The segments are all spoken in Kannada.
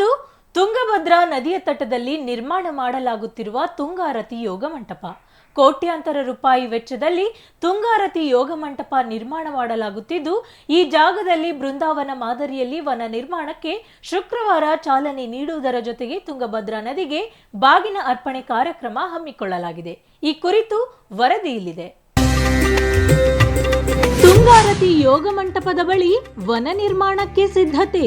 ಅದು ತುಂಗಭದ್ರಾ ನದಿಯ ತಟದಲ್ಲಿ ನಿರ್ಮಾಣ ಮಾಡಲಾಗುತ್ತಿರುವ ತುಂಗಾರತಿ ಯೋಗ ಮಂಟಪ. ಕೋಟ್ಯಾಂತರ ರೂಪಾಯಿ ವೆಚ್ಚದಲ್ಲಿ ತುಂಗಾರತಿ ಯೋಗ ಮಂಟಪ ನಿರ್ಮಾಣ ಮಾಡಲಾಗುತ್ತಿದ್ದು, ಈ ಜಾಗದಲ್ಲಿ ಬೃಂದಾವನ ಮಾದರಿಯಲ್ಲಿ ವನ ನಿರ್ಮಾಣಕ್ಕೆ ಶುಕ್ರವಾರ ಚಾಲನೆ ನೀಡುವುದರ ಜೊತೆಗೆ ತುಂಗಭದ್ರಾ ನದಿಗೆ ಬಾಗಿನ ಅರ್ಪಣೆ ಕಾರ್ಯಕ್ರಮ ಹಮ್ಮಿಕೊಳ್ಳಲಾಗಿದೆ. ಈ ಕುರಿತು ವರದಿ ಇಲ್ಲಿದೆ. ತುಂಗಾರತಿ ಯೋಗ ಮಂಟಪದ ಬಳಿ ವನ ನಿರ್ಮಾಣಕ್ಕೆ ಸಿದ್ಧತೆ.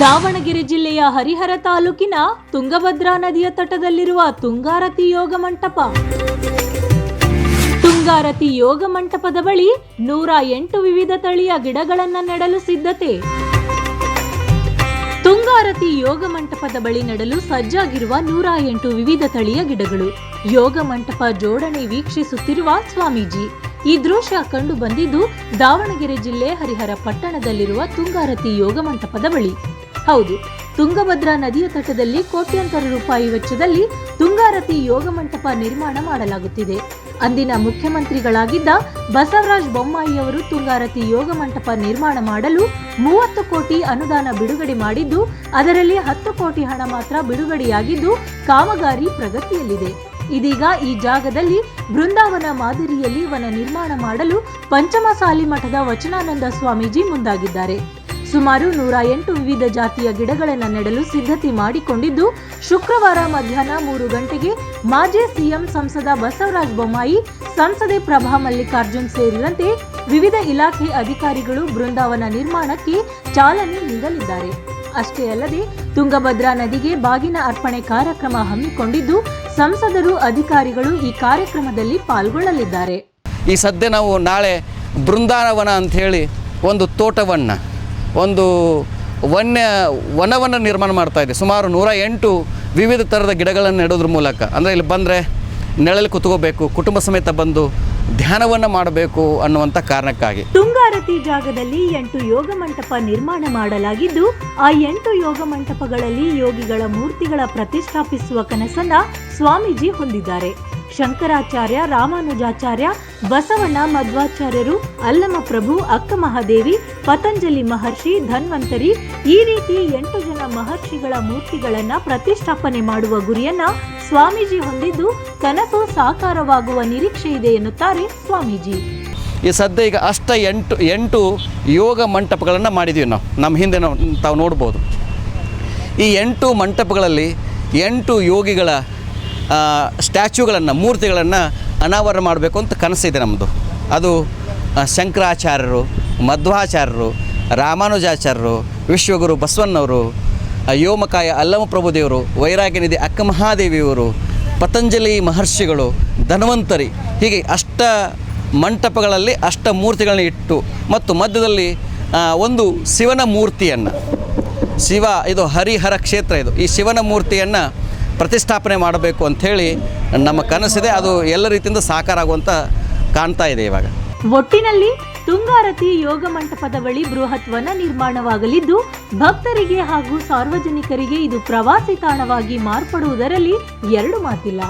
ದಾವಣಗೆರೆ ಜಿಲ್ಲೆಯ ಹರಿಹರ ತಾಲೂಕಿನ ತುಂಗಭದ್ರಾ ನದಿಯ ತಟದಲ್ಲಿರುವ ತುಂಗಾರತಿ ಯೋಗ ಮಂಟಪ. ತುಂಗಾರತಿ ಯೋಗ ಮಂಟಪದ ಬಳಿ ನೂರ ಎಂಟು ವಿವಿಧ ತಳಿಯ ಗಿಡಗಳನ್ನು ನೆಡಲು ಸಿದ್ಧತೆ. ತುಂಗಾರತಿ ಯೋಗ ಮಂಟಪದ ಬಳಿ ನೆಡಲು ಸಜ್ಜಾಗಿರುವ ನೂರ ಎಂಟು ವಿವಿಧ ತಳಿಯ ಗಿಡಗಳು. ಯೋಗ ಮಂಟಪ ಜೋಡಣೆ ವೀಕ್ಷಿಸುತ್ತಿರುವ ಸ್ವಾಮೀಜಿ. ಈ ದೃಶ್ಯ ಕಂಡು ಬಂದಿದ್ದು ದಾವಣಗೆರೆ ಜಿಲ್ಲೆ ಹರಿಹರ ಪಟ್ಟಣದಲ್ಲಿರುವ ತುಂಗಾರತಿ ಯೋಗ ಮಂಟಪದ ಬಳಿ. ಹೌದು. ತುಂಗಭದ್ರಾ ನದಿಯ ತಟದಲ್ಲಿ ಕೋಟ್ಯಾಂತರ ರೂಪಾಯಿ ವೆಚ್ಚದಲ್ಲಿ ತುಂಗಾರತಿ ಯೋಗ ಮಂಟಪ ನಿರ್ಮಾಣ ಮಾಡಲಾಗುತ್ತಿದೆ. ಅಂದಿನ ಮುಖ್ಯಮಂತ್ರಿಗಳಾಗಿದ್ದ ಬಸವರಾಜ ಬೊಮ್ಮಾಯಿ ಅವರು ತುಂಗಾರತಿ ಯೋಗ ಮಂಟಪ ನಿರ್ಮಾಣ ಮಾಡಲು ಮೂವತ್ತು ಕೋಟಿ ಅನುದಾನ ಬಿಡುಗಡೆ ಮಾಡಿದ್ದು, ಅದರಲ್ಲಿ ಹತ್ತು ಕೋಟಿ ಹಣ ಮಾತ್ರ ಬಿಡುಗಡೆಯಾಗಿದ್ದು ಕಾಮಗಾರಿ ಪ್ರಗತಿಯಲ್ಲಿದೆ. ಇದೀಗ ಈ ಜಾಗದಲ್ಲಿ ಬೃಂದಾವನ ಮಾದರಿಯಲ್ಲಿ ವನ ನಿರ್ಮಾಣ ಮಾಡಲು ಪಂಚಮಸಾಲಿ ಮಠದ ವಚನಾನಂದ ಸ್ವಾಮೀಜಿ ಮುಂದಾಗಿದ್ದಾರೆ. ಸುಮಾರು ನೂರ ಎಂಟು ವಿವಿಧ ಜಾತಿಯ ಗಿಡಗಳನ್ನು ನೆಡಲು ಸಿದ್ಧತೆ ಮಾಡಿಕೊಂಡಿದ್ದು, ಶುಕ್ರವಾರ ಮಧ್ಯಾಹ್ನ ಮೂರು ಗಂಟೆಗೆ ಮಾಜಿ ಸಿಎಂ ಸಂಸದ ಬಸವರಾಜ ಬೊಮ್ಮಾಯಿ, ಸಂಸದೆ ಪ್ರಭಾ ಮಲ್ಲಿಕಾರ್ಜುನ್ ಸೇರಿದಂತೆ ವಿವಿಧ ಇಲಾಖೆ ಅಧಿಕಾರಿಗಳು ಬೃಂದಾವನ ನಿರ್ಮಾಣಕ್ಕೆ ಚಾಲನೆ ನೀಡಲಿದ್ದಾರೆ. ಅಷ್ಟೇ ಅಲ್ಲದೆ, ತುಂಗಭದ್ರಾ ನದಿಗೆ ಬಾಗಿನ ಅರ್ಪಣೆ ಕಾರ್ಯಕ್ರಮ ಹಮ್ಮಿಕೊಂಡಿದ್ದು, ಸಂಸದರು ಅಧಿಕಾರಿಗಳು ಈ ಕಾರ್ಯಕ್ರಮದಲ್ಲಿ ಪಾಲ್ಗೊಳ್ಳಲಿದ್ದಾರೆ. ಈ ಸದ್ಯ ನಾವು ನಾಳೆ ಬೃಂದಾವನ ಅಂಥೇಳಿ ಒಂದು ತೋಟವನ್ನು ಒಂದು ವನ್ಯ ವನವನ್ನು ನಿರ್ಮಾಣ ಮಾಡ್ತಾ ಇದೆ. ಸುಮಾರು ನೂರ ಎಂಟು ವಿವಿಧ ಥರದ ಗಿಡಗಳನ್ನು ನೆಡೋದ್ರ ಮೂಲಕ. ಅಂದರೆ ಇಲ್ಲಿ ಬಂದರೆ ನೆಳಲ್ಲಿ ಕುತ್ಕೋಬೇಕು, ಕುಟುಂಬ ಸಮೇತ ಬಂದು ಧ್ಯಾನವನ್ನು ಮಾಡಬೇಕು ಅನ್ನುವಂಥ ಕಾರಣಕ್ಕಾಗಿ. ತುಂಗಾರತಿ ಜಾಗದಲ್ಲಿ ಎಂಟು ಯೋಗ ಮಂಟಪ ನಿರ್ಮಾಣ ಮಾಡಲಾಗಿದ್ದು, ಆ ಎಂಟು ಯೋಗ ಮಂಟಪಗಳಲ್ಲಿ ಯೋಗಿಗಳ ಮೂರ್ತಿಗಳ ಪ್ರತಿಷ್ಠಾಪಿಸುವ ಕನಸನ್ನ ಸ್ವಾಮೀಜಿ ಹೊಂದಿದ್ದಾರೆ. ಶಂಕರಾಚಾರ್ಯ, ರಾಮಾನುಜಾಚಾರ್ಯ ಬಸವಣ್ಣ ಮಧ್ವಾಚಾರ್ಯರು ಅಲ್ಲಮ ಪ್ರಭು, ಅಕ್ಕ ಮಹಾದೇವಿ, ಪತಂಜಲಿ ಮಹರ್ಷಿ, ಧನ್ವಂತರಿ ಈ ರೀತಿ ಎಂಟು ಜನ ಮಹರ್ಷಿಗಳ ಮೂರ್ತಿಗಳನ್ನು ಪ್ರತಿಷ್ಠಾಪನೆ ಮಾಡುವ ಗುರಿಯನ್ನ ಸ್ವಾಮೀಜಿ ಹೊಂದಿದ್ದು ಕನಸು ಸಾಕಾರವಾಗುವ ನಿರೀಕ್ಷೆ ಇದೆ ಎನ್ನುತ್ತಾರೆ ಸ್ವಾಮೀಜಿ. ಈ ಸದ್ಯ ಈಗ ಅಷ್ಟ ಎಂಟು ಎಂಟು ಯೋಗ ಮಂಟಪಗಳನ್ನು ಮಾಡಿದ್ದೀವಿ ನಾವು. ನಮ್ಮ ಹಿಂದೆ ನಾವು, ತಾವು ನೋಡ್ಬೋದು. ಈ ಎಂಟು ಮಂಟಪಗಳಲ್ಲಿ ಎಂಟು ಯೋಗಿಗಳ ಸ್ಟ್ಯಾಚ್ಯೂಗಳನ್ನು, ಮೂರ್ತಿಗಳನ್ನು ಅನಾವರಣ ಮಾಡಬೇಕು ಅಂತ ಕನಸಿದೆ ನಮ್ಮದು. ಅದು ಶಂಕರಾಚಾರ್ಯರು, ಮಧ್ವಾಚಾರ್ಯರು, ರಾಮಾನುಜಾಚಾರ್ಯರು, ವಿಶ್ವಗುರು ಬಸವಣ್ಣವರು ಯೋಮಕಾಯ ಅಲ್ಲಮ ಪ್ರಭುದೇವರು ವೈರಾಗ್ಯನಿಧಿ ಅಕ್ಕ ಮಹಾದೇವಿಯವರು ಪತಂಜಲಿ ಮಹರ್ಷಿಗಳು, ಧನ್ವಂತರಿ, ಹೀಗೆ ಅಷ್ಟ ಮಂಟಪಗಳಲ್ಲಿ ಅಷ್ಟ ಮೂರ್ತಿಗಳನ್ನ ಇಟ್ಟು ಮತ್ತು ಮಧ್ಯದಲ್ಲಿ ಒಂದು ಶಿವನ ಮೂರ್ತಿಯನ್ನು. ಶಿವ, ಇದು ಹರಿಹರ ಕ್ಷೇತ್ರ ಇದು. ಈ ಶಿವನ ಮೂರ್ತಿಯನ್ನು ಪ್ರತಿಷ್ಠಾಪನೆ ಮಾಡಬೇಕು ಅಂಥೇಳಿ ನಮ್ಮ ಕನಸಿದೆ. ಅದು ಎಲ್ಲ ರೀತಿಯಿಂದ ಸಾಕಾರ ಆಗುವಂತ ಕಾಣ್ತಾ ಇದೆ ಇವಾಗ. ಒಟ್ಟಿನಲ್ಲಿ ತುಂಗಾರತಿ ಯೋಗ ಮಂಟಪದ ಬಳಿ ಬೃಹತ್ ವನ ನಿರ್ಮಾಣವಾಗಲಿದ್ದು, ಭಕ್ತರಿಗೆ ಹಾಗೂ ಸಾರ್ವಜನಿಕರಿಗೆ ಇದು ಪ್ರವಾಸಿ ತಾಣವಾಗಿ ಮಾರ್ಪಡುವುದರಲ್ಲಿ ಎರಡು ಮಾತಿಲ್ಲ.